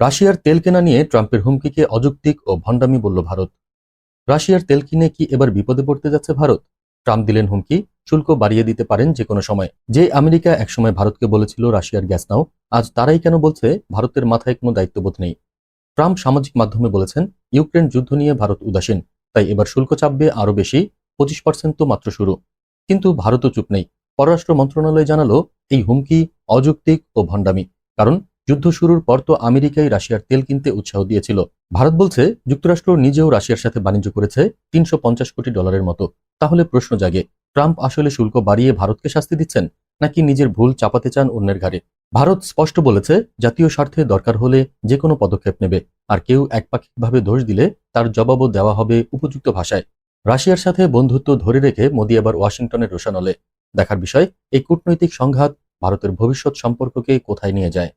রাশিয়ার তেল কেনা নিয়ে ট্রাম্পের হুমকিকে অযৌক্তিক ও ভণ্ডামি বলল ভারত। রাশিয়ার তেল কিনে কি এবার বিপদে পড়তে যাচ্ছে ভারত? ট্রাম্প দিলেন হুমকি, শুল্ক বাড়িয়ে দিতে পারেন যে কোনো সময়। যে আমেরিকা একসময় ভারতকে বলেছিল রাশিয়ার গ্যাস নাও, আজ তারাই কেন বলছে ভারতের মাথায় কোনো দায়িত্ববোধ নেই? ট্রাম্প সামাজিক মাধ্যমে বলেছেন, ইউক্রেন যুদ্ধ নিয়ে ভারত উদাসীন, তাই এবার শুল্ক চাপবে আরও বেশি, পঁচিশ পার্সেন্ট তো মাত্র শুরু। কিন্তু ভারতও চুপ নেই। পররাষ্ট্র মন্ত্রণালয় জানালো, এই হুমকি অযৌক্তিক ও ভণ্ডামি, কারণ যুদ্ধ শুরুর পর তো আমেরিকাই রাশিয়ার তেল কিনতে উৎসাহ দিয়েছিল। ভারত বলছে, যুক্তরাষ্ট্র নিজেও রাশিয়ার সাথে বাণিজ্য করেছে তিনশো পঞ্চাশ কোটি ডলারের মতো। তাহলে প্রশ্ন জাগে, ট্রাম্প আসলে শুল্ক বাড়িয়ে ভারতকে শাস্তি দিচ্ছেন, নাকি নিজের ভুল চাপাতে চান অন্যের ঘাড়ে? ভারত স্পষ্ট বলেছে, জাতীয় স্বার্থে দরকার হলে যে কোনো পদক্ষেপ নেবে, আর কেউ একপাক্ষিকভাবে দোষ দিলে তার জবাবও দেওয়া হবে উপযুক্ত ভাষায়। রাশিয়ার সাথে বন্ধুত্ব ধরে রেখে মোদি আবার ওয়াশিংটনের রোশানলে দেখার বিষয়, এই কূটনৈতিক সংঘাত ভারতের ভবিষ্যৎ সম্পর্ককে কোথায় নিয়ে যায়?